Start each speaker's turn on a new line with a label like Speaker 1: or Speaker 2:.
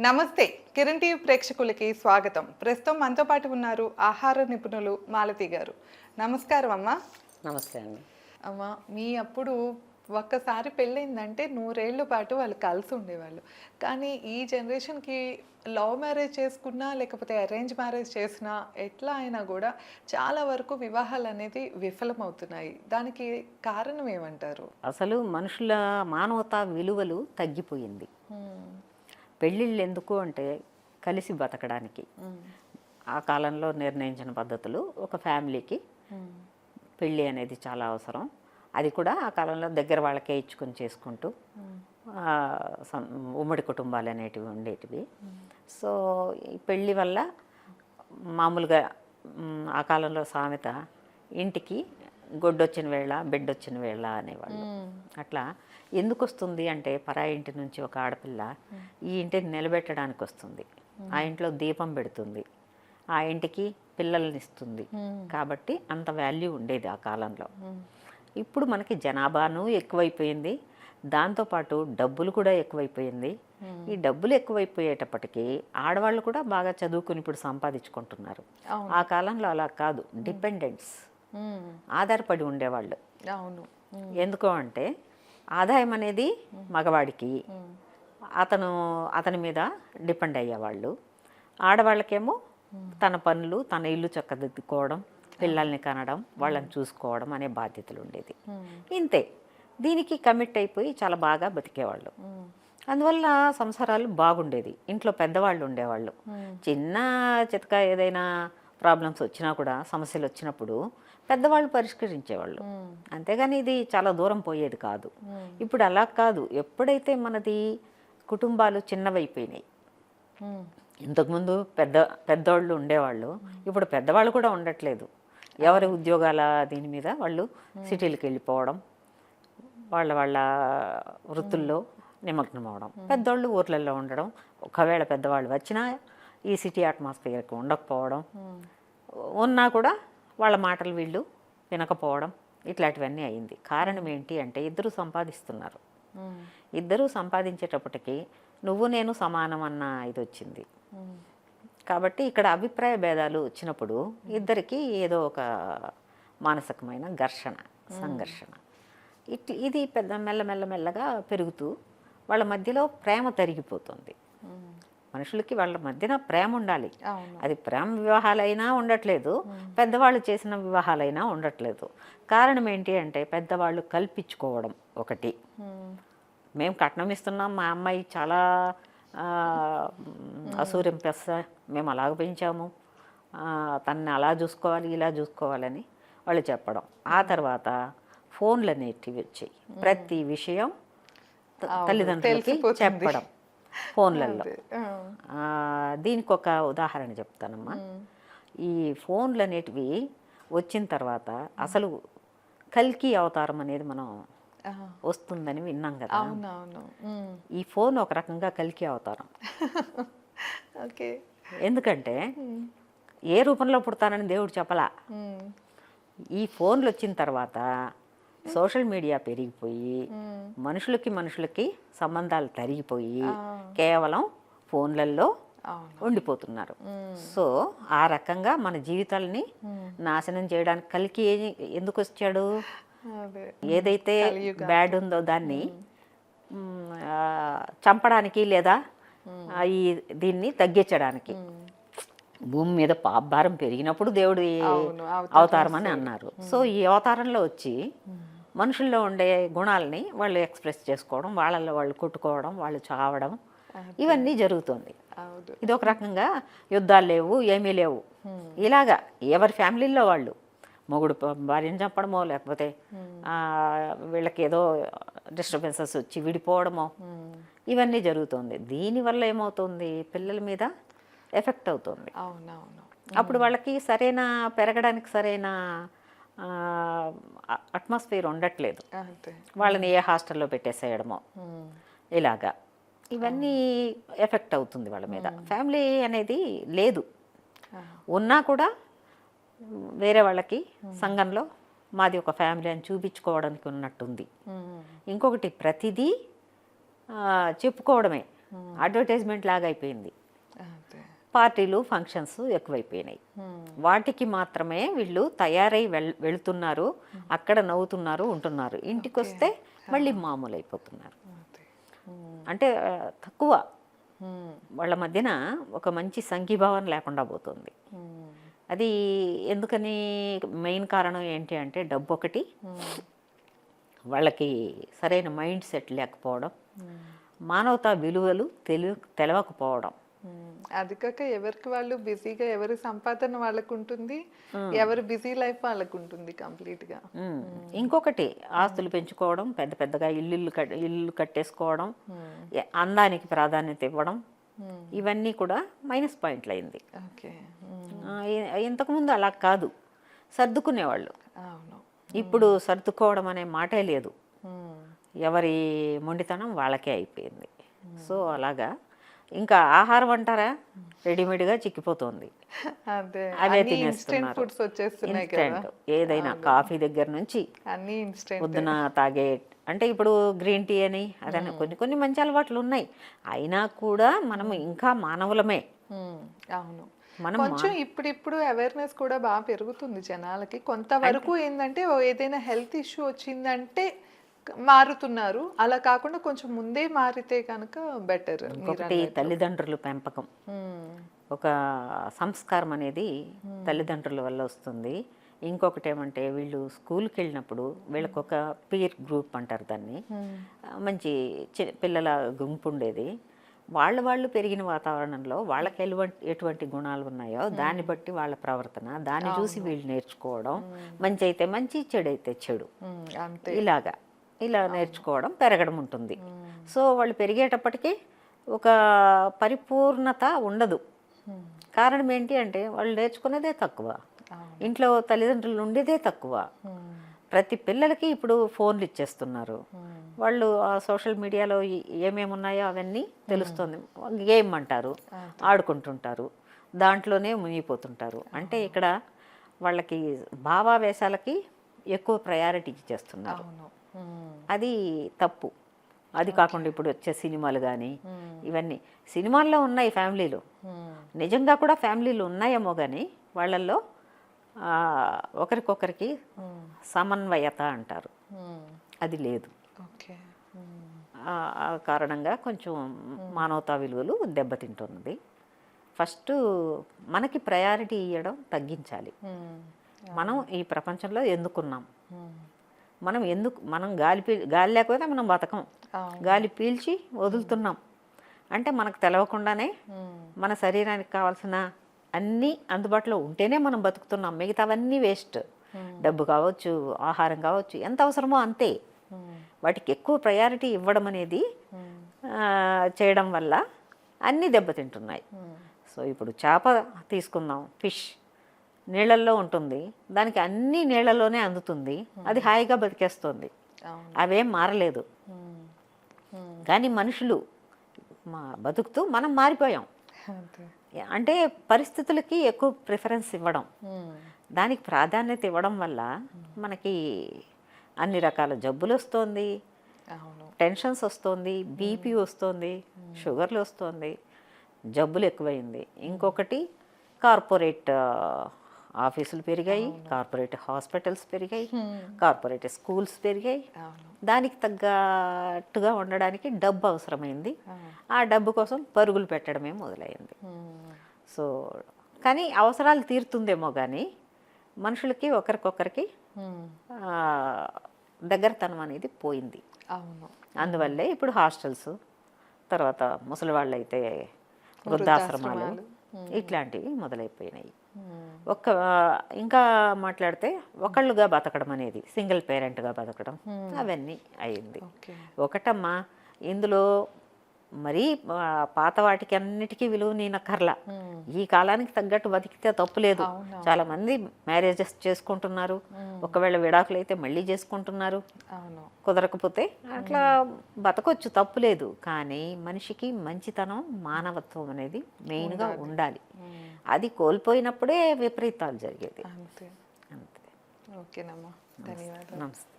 Speaker 1: నమస్తే కిరణ్ టీవీ ప్రేక్షకులకి స్వాగతం. ప్రస్తుతం మనతో పాటు ఉన్నారు ఆహార నిపుణులు మాలతి గారు. నమస్కారం అమ్మా.
Speaker 2: నమస్తే అండి.
Speaker 1: అమ్మా మీ అప్పుడు ఒక్కసారి పెళ్ళైందంటే నూరేళ్ళ పాటు వాళ్ళు కలిసి ఉండేవాళ్ళు. కానీ ఈ జనరేషన్కి లవ్ మ్యారేజ్ చేసుకున్నా లేకపోతే అరేంజ్ మ్యారేజ్ చేసినా ఎట్లా అయినా కూడా చాలా వరకు వివాహాలు అనేది విఫలమవుతున్నాయి. దానికి కారణం ఏమంటారు?
Speaker 2: అసలు మనుషుల మానవతా విలువలు తగ్గిపోయింది. పెళ్ళిళ్ళు ఎందుకు అంటే కలిసి బతకడానికి. ఆ కాలంలో నిర్ణయించిన పద్ధతులు ఒక ఫ్యామిలీకి పెళ్ళి అనేది చాలా అవసరం. అది కూడా ఆ కాలంలో దగ్గర వాళ్ళకే ఇచ్చుకొని చేసుకుంటూ ఉమ్మడి కుటుంబాలు అనేటివి ఉండేటివి. సో ఈ పెళ్ళి వల్ల మామూలుగా ఆ కాలంలో సామెత ఇంటికి గొడ్డొచ్చిన వేళ బెడ్డొచ్చిన వేళ అనేవాళ్ళు. అట్లా ఎందుకు వస్తుంది అంటే పరాయి ఇంటి నుంచి ఒక ఆడపిల్ల ఈ ఇంటిని నిలబెట్టడానికి వస్తుంది ఆ ఇంట్లో దీపం పెడుతుంది. ఆ ఇంటికి పిల్లల్ని ఇస్తుంది. కాబట్టి అంత వాల్యూ ఉండేది ఆ కాలంలో. ఇప్పుడు మనకి జనాభాను ఎక్కువైపోయింది. దాంతోపాటు డబ్బులు కూడా ఎక్కువైపోయింది. ఈ డబ్బులు ఎక్కువైపోయేటప్పటికీ ఆడవాళ్ళు కూడా బాగా చదువుకుని ఇప్పుడు సంపాదించుకుంటున్నారు. ఆ కాలంలో అలా కాదు. డిపెండెంట్స్.
Speaker 1: మ్మ్.
Speaker 2: ఆధారపడి ఉండేవాళ్ళు.
Speaker 1: అవును.
Speaker 2: ఎందుకు అంటే ఆదాయం అనేది మగవాడికి అతను అతని మీద డిపెండ్ అయ్యేవాళ్ళు. ఆడవాళ్ళకేమో తన పనులు తన ఇల్లు చక్కదిద్దుకోవడం పిల్లల్ని కనడం వాళ్ళని చూసుకోవడం అనే బాధ్యతలు ఉండేది. ఇంతే. దీనికి కమిట్ అయిపోయి చాలా బాగా బతికేవాళ్ళు. అందువల్ల సంసారాలు బాగుండేది. ఇంట్లో పెద్దవాళ్ళు ఉండేవాళ్ళు. చిన్న చితక ఏదైనా ప్రాబ్లమ్స్ వచ్చినా కూడా సమస్యలు వచ్చినప్పుడు పెద్దవాళ్ళు పరిష్కరించేవాళ్ళు. అంతేగాని ఇది చాలా దూరం పోయేది కాదు. ఇప్పుడు అలా కాదు. ఎప్పుడైతే మనది కుటుంబాలు చిన్నవైపోయినాయి. ఇంతకుముందు పెద్ద పెద్దవాళ్ళు ఉండేవాళ్ళు. ఇప్పుడు పెద్దవాళ్ళు కూడా ఉండట్లేదు. ఎవరి ఉద్యోగాల దీని మీద వాళ్ళు సిటీలకు వెళ్ళిపోవడం వాళ్ళ వాళ్ళ వృత్తుల్లో నిమగ్నం అవడం పెద్దోళ్ళు ఊర్లలో ఉండడం ఒకవేళ పెద్దవాళ్ళు వచ్చినా ఈ సిటీ అట్మాస్ఫియర్కి ఉండకపోవడం ఉన్నా కూడా వాళ్ళ మాటలు వీళ్ళు వినకపోవడం ఇట్లాంటివన్నీ అయింది. కారణం ఏంటి అంటే ఇద్దరు సంపాదిస్తున్నారు. ఇద్దరూ సంపాదించేటప్పటికి నువ్వు నేను సమానం అన్న ఇది వచ్చింది కాబట్టి ఇక్కడ అభిప్రాయ భేదాలు వచ్చినప్పుడు ఇద్దరికి ఏదో ఒక మానసికమైన ఘర్షణ సంఘర్షణ. ఇట్ ఇది పెద్ద మెల్లమెల్ల మెల్లగా పెరుగుతూ వాళ్ళ మధ్యలో ప్రేమ తరిగిపోతుంది. మనుషులకి వాళ్ళ మధ్యన ప్రేమ ఉండాలి. అది ప్రేమ వివాహాలైనా ఉండట్లేదు. పెద్దవాళ్ళు చేసిన వివాహాలైనా ఉండట్లేదు. కారణం ఏంటి అంటే పెద్దవాళ్ళు కల్పించుకోవడం ఒకటి.
Speaker 1: మ్మ్.
Speaker 2: కట్నం ఇస్తున్నాం మా అమ్మాయి చాలా అసూర్యం పెస్స మేము అలాగ పెంచాము. తనని అలా చూసుకోవాలి ఇలా చూసుకోవాలని వాళ్ళు చెప్పడం. ఆ తర్వాత ఫోన్లు అనేటివి వచ్చాయి. ప్రతి విషయం తల్లిదండ్రులకి. చెప్పడం. ఫోన్లలో. దీనికి ఒక ఉదాహరణ చెప్తానమ్మా.
Speaker 1: మ్మ్.
Speaker 2: ఈ ఫోన్లు అనేటివి వచ్చిన తర్వాత అసలు కల్కి అవతారం అనేది మనం. వస్తుందని విన్నాం కదా. ఈ ఫోన్ ఒక రకంగా కలికి అవతారం.
Speaker 1: ఓకే.
Speaker 2: ఎందుకంటే ఏ రూపంలో పుడతానని దేవుడు చెప్పలా. ఈ ఫోన్లు వచ్చిన తర్వాత సోషల్ మీడియా పెరిగిపోయి. మనుషులకి మనుషులకి సంబంధాలు తరిగిపోయి. కేవలం ఫోన్లలో ఉండిపోతున్నారు. సో ఆ రకంగా మన జీవితాలని. నాశనం చేయడానికి కలికి ఎందుకు వచ్చాడు? ఏదైతే బ్యాడ్ ఉందో దాన్ని చంపడానికి లేదా ఈ దీన్ని తగ్గించడానికి. భూమి మీద పాపభారం పెరిగినప్పుడు దేవుడు
Speaker 1: అవతారం
Speaker 2: అని అన్నారు. సో ఈ అవతారంలో వచ్చి మనుషుల్లో ఉండే గుణాలని వాళ్ళు ఎక్స్ప్రెస్ చేసుకోవడం వాళ్ళల్లో వాళ్ళు కొట్టుకోవడం వాళ్ళు చావడం ఇవన్నీ జరుగుతుంది. ఇది ఒక రకంగా యుద్ధాలు లేవు ఏమీ లేవు. ఇలాగా ఎవరి ఫ్యామిలీల్లో వాళ్ళు మొగుడు భార్యను చంపడమో లేకపోతే వీళ్ళకి ఏదో డిస్టర్బెన్సెస్ వచ్చి విడిపోవడమో ఇవన్నీ జరుగుతుంది. దీనివల్ల ఏమవుతుంది? పిల్లల మీద ఎఫెక్ట్ అవుతుంది.
Speaker 1: అవునవును.
Speaker 2: అప్పుడు వాళ్ళకి సరైన పెరగడానికి సరైన అట్మాస్ఫియర్ ఉండట్లేదు. వాళ్ళని ఏ హాస్టల్లో పెట్టేసేయడమో.
Speaker 1: మ్మ్.
Speaker 2: ఇలాగా. ఇవన్నీ ఎఫెక్ట్ అవుతుంది వాళ్ళ మీద. ఫ్యామిలీ అనేది లేదు. ఉన్నా కూడా వేరే వాళ్ళకి సంఘంలో మాది ఒక ఫ్యామిలీ అని చూపించుకోవడానికి ఉన్నట్టుంది. ఇంకొకటి ప్రతిదీ చెప్పుకోవడమే. అడ్వర్టైజ్మెంట్ లాగా అయిపోయింది. పార్టీలు ఫంక్షన్స్ ఎక్కువైపోయినాయి. వాటికి మాత్రమే వీళ్ళు తయారై వెళ్ వెళుతున్నారు అక్కడ నవ్వుతున్నారు ఉంటున్నారు. ఇంటికి వస్తే మళ్ళీ మామూలు అయిపోతున్నారు అంటే తక్కువ. వాళ్ళ మధ్యన ఒక మంచి సంఘీభావం లేకుండా పోతుంది. అది ఎందుకని మెయిన్ కారణం ఏంటి అంటే డబ్బు ఒకటి వాళ్ళకి సరైన మైండ్ సెట్ లేకపోవడం. మానవతా విలువలు తెలు తెలవకపోవడం.
Speaker 1: అది కాక ఎవరికి వాళ్ళు బిజీగా ఎవరి సంపాదన వాళ్ళకు ఉంటుంది ఎవరి బిజీ లైఫ్ వాళ్ళకు ఉంటుంది
Speaker 2: కంప్లీట్గా. ఇంకొకటి ఆస్తులు పెంచుకోవడం పెద్ద పెద్దగా ఇల్లు ఇల్లు కట్టేసుకోవడం అందానికి ప్రాధాన్యత ఇవ్వడం. ఇవన్నీ కూడా మైనస్ పాయింట్లు అయింది ఇంతకుముందు అలా కాదు. సర్దుకునేవాళ్ళు. ఇప్పుడు సర్దుకోవడం అనే మాటే లేదు. ఎవరి మొండితనం వాళ్ళకే అయిపోయింది. సో అలాగా ఇంకా ఆహారం అంటారా? రెడీమేడ్గా చిక్కిపోతుంది.
Speaker 1: అదే
Speaker 2: అవే తినేస్తున్నారు. ఏదైనా కాఫీ దగ్గర నుంచి
Speaker 1: అన్ని ఇన్స్టెంట్
Speaker 2: పొద్దున తాగే అంటే ఇప్పుడు గ్రీన్ టీ అని అదని కొన్ని కొన్ని మంచి అలవాట్లు ఉన్నాయి. అయినా కూడా మనం ఇంకా మానవులమే.
Speaker 1: అవును.
Speaker 2: మనం
Speaker 1: కొంచెం ఇప్పుడిప్పుడు అవేర్నెస్ కూడా బాగా పెరుగుతుంది జనాలకి. కొంతవరకు ఏంటంటే ఏదైనా హెల్త్ ఇష్యూ వచ్చిందంటే మారుతున్నారు. అలా కాకుండా కొంచెం ముందే మారితే కనుక బెటర్
Speaker 2: ఒకటి తల్లిదండ్రుల పెంపకం. ఒక సంస్కారం అనేది తల్లిదండ్రుల వల్ల వస్తుంది. ఇంకొకటి ఏమంటే వీళ్ళు స్కూల్కి వెళ్ళినప్పుడు వీళ్ళకి ఒక పీర్ గ్రూప్ అంటారు దాన్ని. మంచి పిల్లల గుంపు ఉండేది. వాళ్ళు వాళ్ళు పెరిగిన వాతావరణంలో వాళ్ళకి ఎటువంటి ఎటువంటి గుణాలు ఉన్నాయో దాన్ని బట్టి వాళ్ళ ప్రవర్తన దాన్ని చూసి వీళ్ళు నేర్చుకోవడం మంచి అయితే మంచి చెడు అయితే చెడు. ఇలాగా. ఇలా నేర్చుకోవడం పెరగడం ఉంటుంది. సో వాళ్ళు పెరిగేటప్పటికి ఒక పరిపూర్ణత ఉండదు. కారణం ఏంటి అంటే వాళ్ళు నేర్చుకునేదే తక్కువ. ఇంట్లో తల్లిదండ్రులు ఉండేదే తక్కువ. ప్రతి పిల్లలకి ఇప్పుడు ఫోన్లు ఇచ్చేస్తున్నారు. వాళ్ళు ఆ సోషల్ మీడియాలో ఏమేమి ఉన్నాయో అవన్నీ తెలుస్తుంది. గేమ్ అంటారు ఆడుకుంటుంటారు దాంట్లోనే మునిగిపోతుంటారు. అంటే ఇక్కడ వాళ్ళకి భావావేశాలకి ఎక్కువ ప్రయారిటీ ఇచ్చేస్తున్నారు. అది తప్పు. అది కాకుండా ఇప్పుడు వచ్చే సినిమాలు కానీ. ఇవన్నీ. సినిమాల్లో ఉన్నాయి ఫ్యామిలీలు. నిజంగా కూడా ఫ్యామిలీలు ఉన్నాయేమో కానీ వాళ్ళల్లో ఒకరికొకరికి. సమన్వయత అంటారు. అది లేదు. కారణంగా కొంచెం మానవతా విలువలు దెబ్బతింటున్నది ఫస్ట్ మనకి ప్రయారిటీ ఇవ్వడం తగ్గించాలి. మనం ఈ ప్రపంచంలో ఎందుకున్నాం. మనం ఎందుకు మనం గాలి పీ గాలి లేకపోతే మనం బతకం. గాలి పీల్చి వదులుతున్నాం అంటే మనకు తెలవకుండానే. మన శరీరానికి కావాల్సిన అన్నీ అందుబాటులో ఉంటేనే మనం బతుకుతున్నాం మిగతావన్నీ వేస్ట్ డబ్బు కావచ్చు ఆహారం కావచ్చు ఎంత అవసరమో అంతే. వాటికి ఎక్కువ ప్రయారిటీ ఇవ్వడం అనేది చేయడం వల్ల అన్నీ దెబ్బతింటున్నాయి. సో ఇప్పుడు చేప తీసుకుందాం ఫిష్ నీళ్ళల్లో ఉంటుంది. దానికి అన్ని నీళ్ళలోనే అందుతుంది. అది హాయిగా బతికేస్తుంది. అవేం మారలేదు. కానీ మనుషులు మా బతుకుతూ మనం మారిపోయాం. అంటే పరిస్థితులకి ఎక్కువ ప్రిఫరెన్స్ ఇవ్వడం. దానికి ప్రాధాన్యత ఇవ్వడం వల్ల మనకి అన్ని రకాల జబ్బులు వస్తుంది. టెన్షన్స్ వస్తుంది. బీపీ వస్తుంది. షుగర్లు వస్తుంది. జబ్బులు ఎక్కువైంది. ఇంకొకటి కార్పొరేట్ ఆఫీసులు పెరిగాయి కార్పొరేట్ హాస్పిటల్స్ పెరిగాయి కార్పొరేట్ స్కూల్స్ పెరిగాయి. దానికి తగ్గట్టుగా ఉండడానికి డబ్బు అవసరమైంది. ఆ. డబ్బు కోసం పరుగులు పెట్టడమే మొదలైంది. సో కానీ అవసరాలు తీరుతుందేమో కానీ మనుషులకి ఒకరికొకరికి దగ్గరతనం అనేది పోయింది.
Speaker 1: అవును.
Speaker 2: అందువల్లే ఇప్పుడు హాస్టల్స్ తర్వాత ముసలి వాళ్ళు అయితే వృద్ధాశ్రమాలు ఇట్లాంటివి మొదలైపోయినాయి. ఒక్క ఇంకా మాట్లాడితే ఒకళ్ళుగా బతకడం అనేది సింగిల్ పేరెంట్గా బతకడం అవన్నీ అయింది. ఒకటమ్మా ఇందులో మరీ పాత వాటికి అన్నిటికీ విలువ నేనక్కర్లా
Speaker 1: మ్మ్.
Speaker 2: ఈ కాలానికి తగ్గట్టు బతికితే తప్పు లేదు. చాలా మంది మ్యారేజెస్ చేసుకుంటున్నారు. ఒకవేళ విడాకులు అయితే మళ్ళీ చేసుకుంటున్నారు. కుదరకపోతే అట్లా బతకొచ్చు తప్పు లేదు. కానీ మనిషికి మంచితనం మానవత్వం అనేది మెయిన్గా ఉండాలి. అది కోల్పోయినప్పుడే విపరీతాలు జరిగేది.
Speaker 1: అంతే.
Speaker 2: అంతే.
Speaker 1: ఓకేనమ్మా. ధన్యవాదాలు.
Speaker 2: నమస్తే.